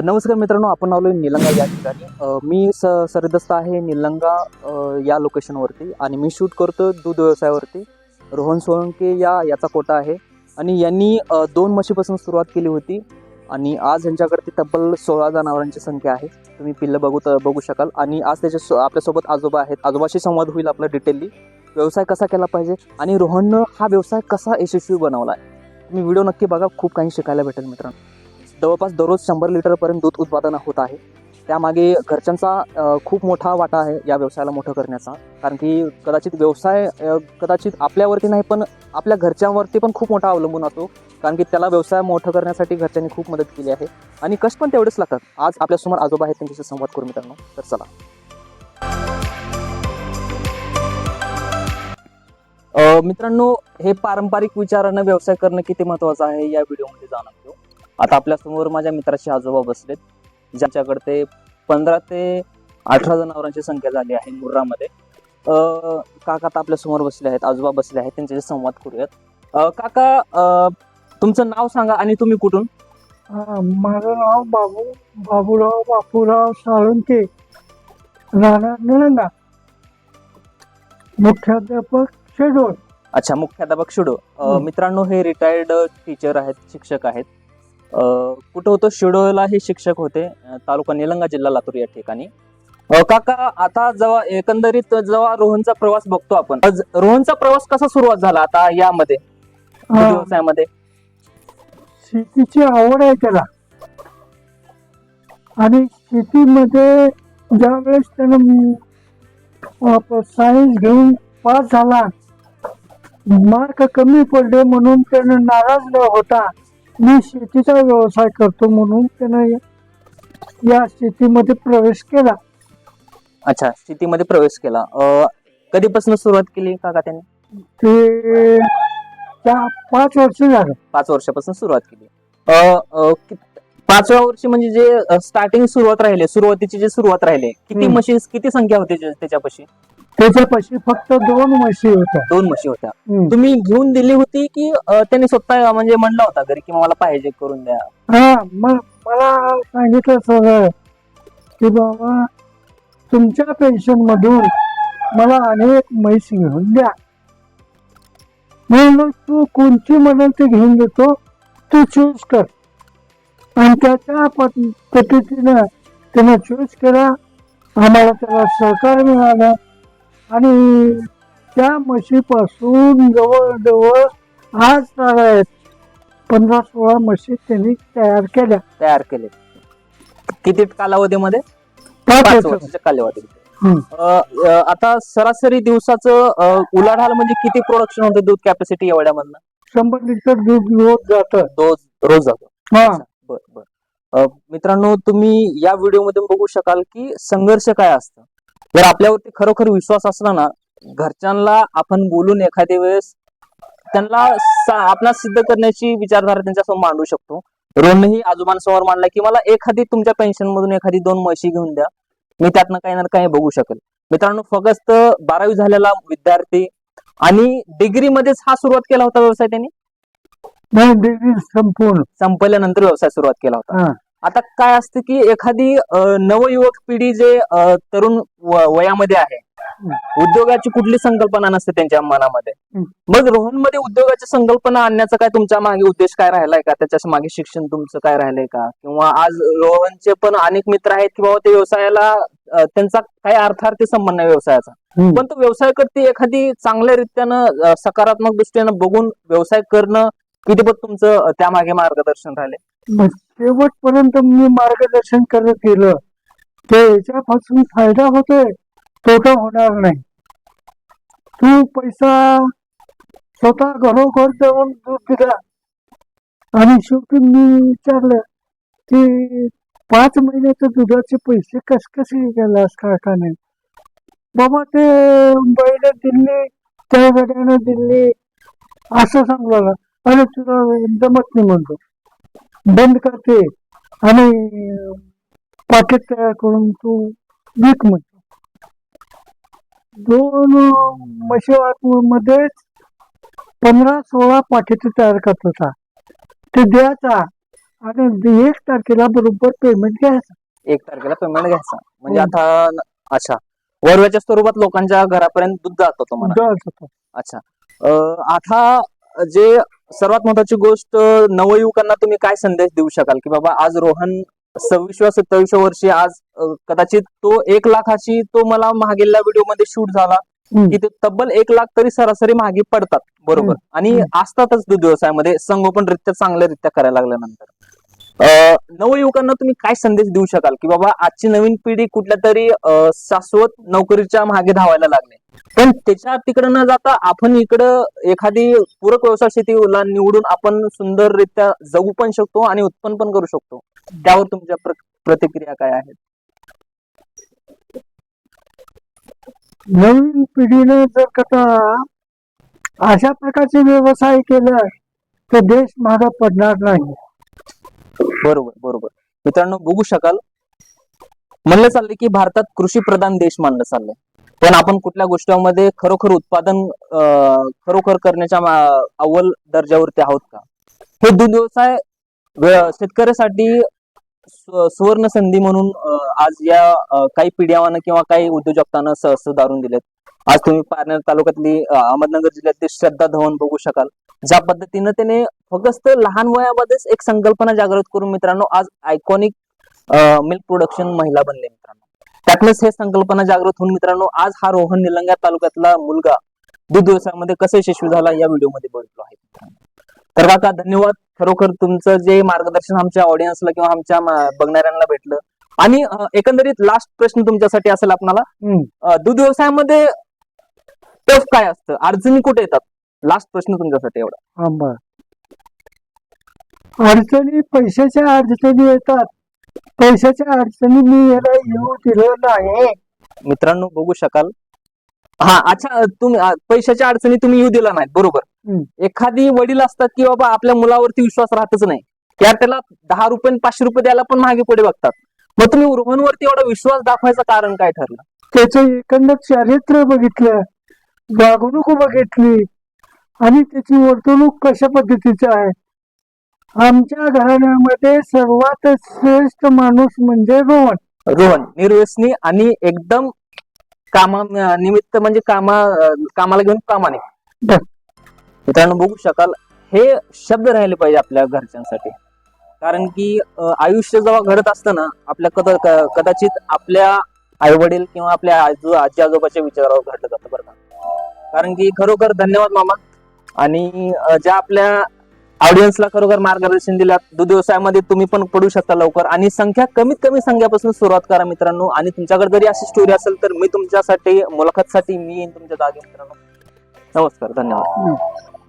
नमस्कार मित्रांनो आपण आलो निलंगा या ठिकाणी. मी स सरदस्त आहे निलंगा या लोकेशनवरती आणि मी शूट करतो दूध व्यवसायावरती. रोहन सोळंके या याचा कोटा आहे. आणि यांनी दोन म्हशीपासून सुरुवात केली होती आणि आज यांच्याकडे तब्बल सोळा जनावरांची संख्या आहे. तुम्ही पिल्लं बघू बघू शकाल. आणि आज त्याच्या सो- आपल्यासोबत आजोबा आहेत. आजोबाशी संवाद होईल आपला डिटेलली व्यवसाय कसा केला पाहिजे? आणि रोहननं हा व्यवसाय कसा यशस्वी बनवला आहे? तुम्ही व्हिडिओ नक्की बघा. खूप काही शिकायला भेटेल मित्रांनो. जवळपास दररोज शंभर लिटरपर्यंत दूध उत्पादन होत आहे. त्यामागे घरच्यांचा खूप मोठा वाटा आहे या व्यवसायाला मोठं करण्याचा. कारण की कदाचित व्यवसाय कदाचित आपल्यावरती नाही पण आपल्या घरच्यांवरती पण खूप मोठा अवलंबून असतो. कारण की त्याला व्यवसाय मोठं करण्यासाठी घरच्यांनी खूप मदत केली आहे. आणि कष्ट पण तेवढेच लागतात. आज आपल्यासमोर आजोबा आहेत त्यांच्याशी संवाद करू मित्रांनो. तर चला. मित्रांनो हे पारंपरिक विचारानं व्यवसाय करणं किती महत्वाचं आहे या व्हिडिओमध्ये जाणून घेऊ. आता आपल्यासमोर माझ्या मित्राचे आजोबा बसलेत. ज्यांच्याकडे ते पंधरा ते अठरा जनावरांची संख्या झाली आहे मुर्रामध्ये. अ, काका आता आपल्यासमोर बसले आहेत आजोबा बसले आहेत त्यांच्याशी संवाद करूयात. काका तुमचं नाव सांगा आणि तुम्ही कुठून? माझं नाव बाबू बाबूराव बापूराव साळुंके राहणार निलंगा मुख्याध्यापक शेडोळ. अच्छा मुख्याध्यापक शिडो अ, हं. मित्रांनो हे रिटायर्ड टीचर आहेत शिक्षक आहेत. कुठं होतं? शिडोला हे शिक्षक होते तालुका निलंगा जिल्हा लातूर या ठिकाणी. काका आता जेव्हा एकंदरीत जेव्हा रोहनचा प्रवास बघतो आपण रोहनचा प्रवास कसा सुरुवात झाला आता यामध्ये व्यवसायामध्ये? शेतीची आवड आहे त्याला. आणि शेतीमध्ये ज्या वेळेस त्यानं सायन्स घेऊन पास झाला मार्क कमी पडले म्हणून त्यानं नाराज न होता मी शेतीचा व्यवसाय करतो म्हणून त्यानं या- शेतीमध्ये प्रवेश केला. अच्छा शेतीमध्ये प्रवेश केला. अ, कधीपासून सुरुवात केली काका त्यांनी? ते त्या पाच वर्ष झालं. पाच वर्षापासून सुरुवात केली. अ, पाचव्या वर्षी म्हणजे जे स्टार्टिंग सुरुवात राहिले सुरुवातीची जी सुरुवात राहिले किती हम्म. म्हशी किती संख्या होती जे- त्याच्यापाशी? त्याच्यापाशी फक्त दोन म्हशी होत्या. दोन म्हशी होत्या. हम्म. तुम्ही घेऊन दिली होती की अ, त्यांनी स्वतः म्हणजे म्हणला होता घरी की मला पाहिजे करून द्या? हा मग मला सांगितलं सगळं की बाबा तुमच्या पेन्शन मधून मला अनेक म्हैस घेऊन द्या. म्हणून तू कोणती म्हणून ते घेऊन देतो तू चूज कर. आणि त्याच्या पद- पद्धतीनं त्यानं चूज केला. आम्हाला त्याला सहकार्य मिळालं. आणि त्या म्हशीपासून जवळजवळ आज आहेत पंधरा सोळा म्हशी त्यांनी तयार केल्या. तयार केले. किती कालावधीमध्ये? पाच पाच वर्ष. वर्षाच्या कालावधीमध्ये. हम्म. अ, अ, आता सरासरी दिवसाचं अ, उलाढाल म्हणजे किती प्रोडक्शन होतं दूध कॅपॅसिटी एवढ्यामधनं? शंभर लिटर दूध रोज जात. रोज रोज जातो. हा. बर बर. अ, मित्रांनो तुम्ही या व्हिडिओमध्ये बघू शकाल की संघर्ष काय असतं. जर आपल्यावरती खरोखर विश्वास असला ना घरच्यांना आपण बोलून एखाद्या वेळेस त्यांना आपणास सिद्ध करण्याची विचारधारा त्यांच्यासमोर मांडू शकतो. रोहनही आजोबांसमोर मांडला की मला एखादी तुमच्या पेन्शन मधून एखादी दोन म्हशी घेऊन द्या. मी त्यातनं काही ना काही बघू शकेल. मित्रांनो फक्त बारावी झालेला विद्यार्थी आणि डिग्री मध्येच हा सुरुवात केला होता व्यवसाय त्यांनी? नाही डिग्री संपूर्ण संपल्यानंतर व्यवसाय सुरुवात केला होता. आता काय असतं की एखादी नवयुवक पिढी जे तरुण वयामध्ये आहे उद्योगाची कुठली संकल्पना नसते त्यांच्या मनामध्ये. मग रोहनमध्ये उद्योगाची संकल्पना आणण्याचा काय तुमच्या मागे उद्देश काय राहिलाय का? त्याच्यामागे शिक्षण तुमचं काय राहिलंय का? किंवा आज रोहनचे पण अनेक मित्र आहेत की बाबा ते व्यवसायाला त्यांचा काही अर्थार्थी संबंध आहे व्यवसायाचा. पण तो व्यवसाय करते एखादी चांगल्या रीत्यानं सकारात्मक दृष्टीनं बघून व्यवसाय करणं कितीपत तुमचं अ, त्यामागे मार्गदर्शन राहिले. मग शेवटपर्यंत मी मार्गदर्शन करत गेलं ते याच्यापासून फायदा होतोय? तोटा होणार नाही. तू पैसा स्वतः घरोघर जाऊन दूध दिला आणि शेवटी मी विचारलं की पाच महिन्याच्या दुधाचे पैसे कस कसे गेलास काकाने? बाबा ते बैल दिल्ली त्या गड्यानं दिल्ली असं सांगलं आणि तुला जमत नाही म्हणतो बंद करते. आणि पाकिट तयार करून तू विक म्हणतो. दोन मध्येच पंधरा सोळा पाकिट तयार करत होता ते द्यायचा. आणि एक तारखेला बरोबर पेमेंट घ्यायचं. एक तारखेला पेमेंट घ्यायचा. म्हणजे हो. आता अच्छा. वरव्याच्या स्वरूपात लोकांच्या घरापर्यंत दूध जात होतं. अच्छा. आता जे सर्वात महत्वाची गोष्ट नवयुवकांना तुम्ही काय संदेश देऊ शकाल? की बाबा आज रोहन सव्वीसव्या सत्तावीसव्या वर्षी आज कदाचित तो एक लाखाची तो मला मागेल्या व्हिडिओमध्ये शूट झाला. की ते तब्बल एक लाख तरी सरासरी मागे पडतात. बरोबर. आणि. असतातच दूध व्यवसायामध्ये संगोपनरित्या चांगल्यारित्या करायला लागल्यानंतर. नवयुवकांना तुम्ही काय संदेश देऊ शकाल? की बाबा आजची नवीन पिढी कुठल्या तरी शाश्वत नोकरीच्या मागे धावायला लागले. पण त्याच्या तिकडे न जाता आपण इकडं एखादी पूरक व्यवसाय शेतीला निवडून आपण सुंदररित्या जगू पण शकतो आणि उत्पन्न पण करू शकतो. त्यावर तुमच्या प्र- प्रतिक्रिया काय आहेत? नवीन पिढीने जर कथा अशा प्रकारचे व्यवसाय केला तर देश मागे पडणार नाही. बरोबर बरोबर. मित्रांनो बघू शकाल. म्हणलं चाललंय की भारतात कृषी प्रधान देश मानलं चाललंय. पण आपण कुठल्या गोष्टीमध्ये खरोखर उत्पादन खरोखर करण्याच्या अव्वल दर्जावरती आहोत का? हे दूध व्यवसाय शेतकऱ्यासाठी सुवर्ण संधी म्हणून आज या काही पिढ्यावानं किंवा काही उद्योजकांना सुधारून दिलेत. आज तुम्ही पारनेर तालुक्यातली अहमदनगर जिल्ह्यातली श्रद्धा धवन बघू शकाल. ज्या पद्धतीनं त्याने फक्त लहान वयामध्येच एक संकल्पना जागृत करून मित्रांनो आज आयकॉनिक मिल्क प्रोडक्शन महिला बनले मित्रांनो. त्यातनंच हे संकल्पना जागृत होऊन मित्रांनो आज हा रोहन निलंगा तालुक्यातला मुलगा दूध व्यवसायामध्ये कसं यशस्वी झाला या व्हिडिओमध्ये बघितलो आहे. तर काका धन्यवाद. खरोखर तुमचं जे मार्गदर्शन आमच्या ऑडियन्सला किंवा आमच्या बघणाऱ्यांना भेटलं. आणि एकंदरीत लास्ट प्रश्न तुमच्यासाठी असेल आपणाला. दूध व्यवसायामध्ये टफ काय असतं? अडचणी कुठे येतात? लास्ट प्रश्न तुमच्यासाठी एवढा. हा, बर. अडचणी पैशाच्या अडचणी येतात. पैशाच्या अडचणी मी याला येऊ दिलं नाही. मित्रांनो बघू शकाल. हा अच्छा तुम्ही पैशाच्या अडचणी तुम्ही येऊ दिला नाही बरोबर. एखादी वडील असतात की बाबा आपल्या मुलावरती विश्वास राहतच नाही. त्या त्याला दहा रुपये आणि पाचशे रुपये द्यायला पण मागे पुढे बघतात. मग तुम्ही रोहनवरती एवढा विश्वास दाखवायचं कारण काय ठरलं? त्याचं एकंदर चारित्र्य बघितलं. वागणूक बघितली. आणि त्याची वर्तणूक कशा पद्धतीची आहे? आमच्या घराण्यामध्ये सर्वात श्रेष्ठ माणूस म्हणजे रोहन. रोहन निर्व्यसनी आणि एकदम कामा निमित्त म्हणजे कामा कामाला घेऊन बर. मित्रांनो बघू शकाल हे शब्द राहिले पाहिजे आपल्या घरच्यांसाठी. कारण की आयुष्य जेव्हा घडत असतं ना आपल्या कदा कदाचित आपल्या आई वडील किंवा आपल्या आजो आजी आजोबाच्या विचारावर घडलं जातं बरं का. कारण की खरोखर धन्यवाद मामा. आणि ज्या आपल्या ऑडियन्सला खरोखर मार्गदर्शन दिलं दूध व्यवसायामध्ये तुम्ही पण पडू शकता लवकर. आणि संख्या कमीत कमी संख्यापासून सुरुवात करा मित्रांनो. आणि तुमच्याकडे जरी अशी स्टोरी असेल तर मी तुमच्यासाठी मुलाखतसाठी मी येईन तुमच्या जागी मित्रांनो. नमस्कार धन्यवाद.